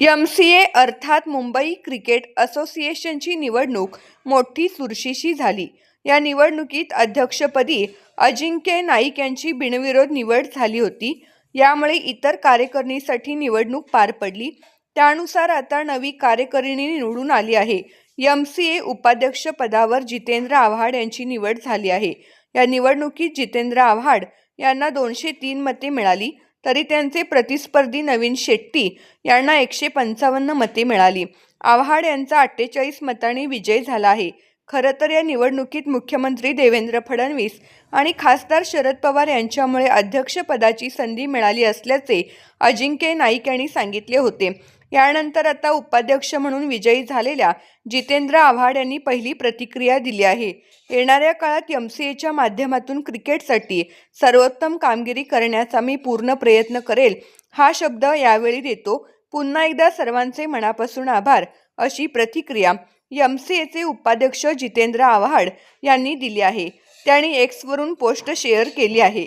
M C ए अर्थात Mumbai cricket असोसिएशनची निवडणूक मोठी चुरशीशी झाली. या निवडणुकीत अध्यक्षपदी अजिंक्य नाईक यांची बिनविरोध निवड झाली होती. यामुळे इतर कार्यकारिणीसाठी निवडणूक पार पडली. त्यानुसार आता नवी कार्यकारिणी निवडून आली आहे. एम सी ए उपाध्यक्ष पदावर जितेंद्र आव्हाड यांची निवड झाली आहे. या निवडणुकीत जितेंद्र आव्हाड यांना दोनशे तीन मते मिळाली. तरी त्यांचे प्रतिस्पर्धी नवीन शेट्टी यांना एकशे पंचावन्न मते मिळाली. आव्हाड यांचा अठ्ठेचाळीस मतांनी विजय झाला आहे. खरं तर या निवडणुकीत मुख्यमंत्री देवेंद्र फडणवीस आणि खासदार शरद पवार यांच्यामुळे अध्यक्षपदाची संधी मिळाली असल्याचे अजिंक्य नाईक यांनी सांगितले होते. यानंतर आता उपाध्यक्ष म्हणून विजयी झालेल्या जितेंद्र आव्हाड यांनी पहिली प्रतिक्रिया दिली आहे. येणाऱ्या काळात एम सी एच्या माध्यमातून क्रिकेटसाठी सर्वोत्तम कामगिरी करण्याचा मी पूर्ण प्रयत्न करेल हा शब्द यावेळी देतो. पुन्हा एकदा सर्वांचे मनापासून आभार अशी प्रतिक्रिया एम सी एचे उपाध्यक्ष जितेंद्र आव्हाड यांनी दिली आहे. त्यांनी एक्सवरून पोस्ट शेअर केली आहे.